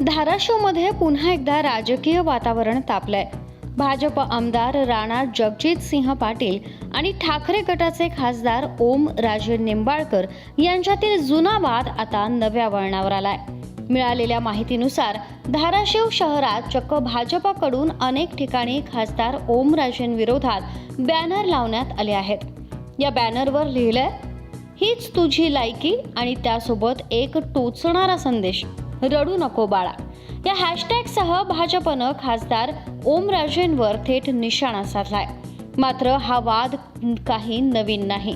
धाराशिवमध्ये पुन्हा एकदा राजकीय वातावरण तापलंय. भाजप आमदार राणा जगजित सिंह पाटील आणि ठाकरे गटाचे खासदार ओम राजे निंबाळकर यांच्यातील जुना वाद आता नव्या वळणावर आलाय. मिळालेल्या माहितीनुसार धाराशिव शहरात चक्क भाजपकडून अनेक ठिकाणी खासदार ओम राजेंविरोधात बॅनर लावण्यात आले आहेत. या बॅनरवर लिहिलंय हीच तुझी लायकी आणि त्यासोबत एक टोचणारा संदेश. रडू नको बाळा. या हॅशटॅगसह भाजपनं खासदार ओमराजेंवर थेट निशाणा साधलाय. मात्र हा वाद काही नवीन नाही.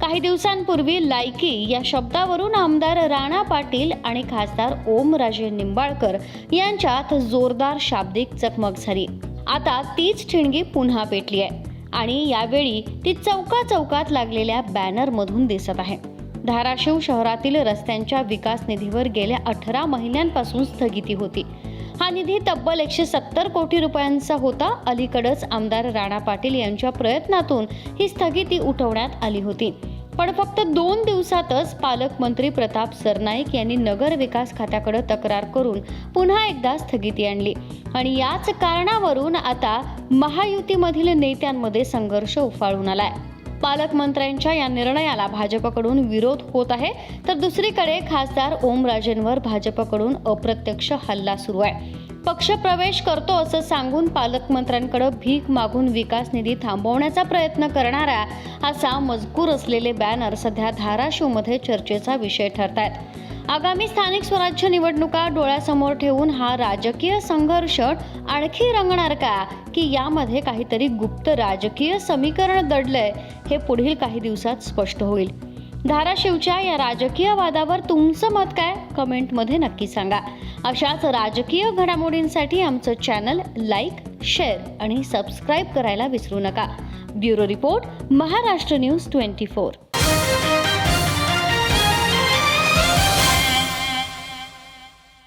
काही दिवसांपूर्वी लायकी या शब्दावरून आमदार राणा पाटील आणि खासदार ओमराजे निंबाळकर यांच्यात जोरदार शाब्दिक चकमक झाली. आता तीच ठिणगी पुन्हा पेटली आहे आणि यावेळी ती चौका चौकात लागलेल्या बॅनरमधून दिसत आहे. धाराशिव शहरातील रस्त्यांच्या विकास निधीवर गेल्या अठरा महिन्यांपासून स्थगिती होती. हा निधी तब्बल एकशे सत्तर कोटी रुपयांचा होता. अलीकडच आमदार राणा पाटील यांच्या प्रयत्नातून ही स्थगिती उठवण्यात आली होती. पण फक्त दोन दिवसातच पालकमंत्री प्रताप सरनाईक यांनी नगर विकास खात्याकडे तक्रार करून पुन्हा एकदा स्थगिती आणली. आणि याच कारणावरून आता महायुतीमधील नेत्यांमध्ये संघर्ष उफाळून आलाय. पालकमंत्र्यांच्या या निर्णयाला भाजपकडून विरोध होत आहे. तर दुसरीकडे खासदार ओमराजेंवर भाजपकडून अप्रत्यक्ष हल्ला सुरू आहे. पक्ष प्रवेश करतो असं सांगून पालकमंत्र्यांकडे भीक मागून विकास निधी थांबवण्याचा प्रयत्न करणारा असा मजकूर असलेले बॅनर सध्या धाराशिवमध्ये चर्चेचा विषय ठरत आहेत आगामी स्थानिक स्वराज्य निवडणुका डोळ्यासमोर ठेवून हा राजकीय संघर्ष आणखी रंगणार का? की यामध्ये काहीतरी गुप्त राजकीय समीकरण दडलंय हे पुढील काही दिवसात स्पष्ट होईल. धाराशिवच्या या राजकीय वादावर तुमचं मत काय? कमेंटमध्ये नक्की सांगा. अशाच राजकीय घडामोडींसाठी आमचं चॅनल लाईक शेअर आणि सबस्क्राईब करायला विसरू नका. Bureau report Maharashtra news twenty four.